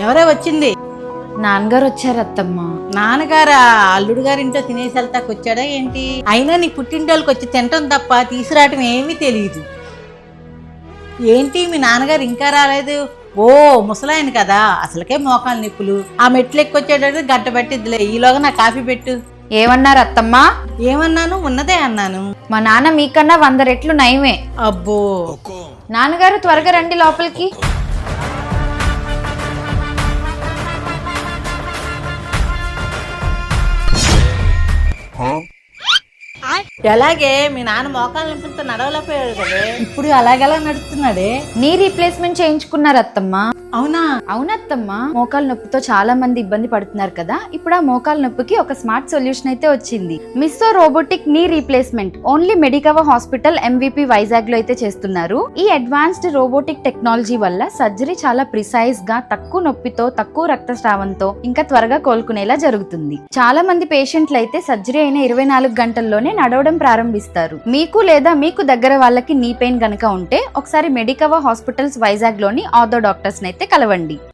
ఎవరే వచ్చింది? నాన్నగారు వచ్చారు అత్తమ్మ. నాన్నగారా? అల్లుడు గారి ఇంట్లో తినేసి వెళ్తాకు వచ్చాడా ఏంటి? అయినా నీ పుట్టింటోళ్ళకి వచ్చి తినటం తప్ప తీసుకురావటం ఏమీ తెలియదు ఏంటి? మీ నాన్నగారు ఇంకా రాలేదు. ఓ ముసలాయన కదా. అసలుకే మోకాలు నిప్పులు. ఆ మెట్లు ఎక్కొచ్చేటట్టు గడ్డ పెట్టిద్దిలే. ఈలోగా నా కాఫీ పెట్టు. ఏమన్నారు అత్తమ్మ? ఏమన్నాను? ఉన్నదే అన్నాను. మా నాన్న మీకన్నా వంద రెట్లు నయమే. అబ్బో. నాన్నగారు త్వరగా రండి లోపలికి. ఎలాగే మీ నాన్న మోకాలు నింపులతో నడవలేకపోయాడు కదా. ఇప్పుడు అలాగెలా నడుస్తున్నాడే? నీ రీప్లేస్మెంట్ చేయించుకున్నారు అత్తమ్మ అవునా? అవునత్తమ్మా. మోకాలు నొప్పితో చాలా మంది ఇబ్బంది పడుతున్నారు కదా. ఇప్పుడు ఆ మోకాలు నొప్పికి ఒక స్మార్ట్ సొల్యూషన్ అయితే వచ్చింది. Misso robotic knee replacement. Only Medicover hospital MVP వైజాగ్లో అయితే చేస్తున్నారు. ఈ అడ్వాన్స్డ్ రోబోటిక్ టెక్నాలజీ వల్ల సర్జరీ చాలా ప్రిసైజ్గా తక్కువ నొప్పితో తక్కువ రక్తస్రావంతో ఇంకా త్వరగా కోలుకునేలా జరుగుతుంది. చాలా మంది పేషెంట్లు అయితే సర్జరీ అయిన ఇరవై నాలుగు గంటల్లోనే నడవడం ప్రారంభిస్తారు. మీకు లేదా మీకు దగ్గర వాళ్ళకి నీ పెయిన్ గనక ఉంటే ఒకసారి మెడికవర్ హాస్పిటల్స్ వైజాగ్లోని ఆర్థో డాక్టర్స్ అయితే కలవండి.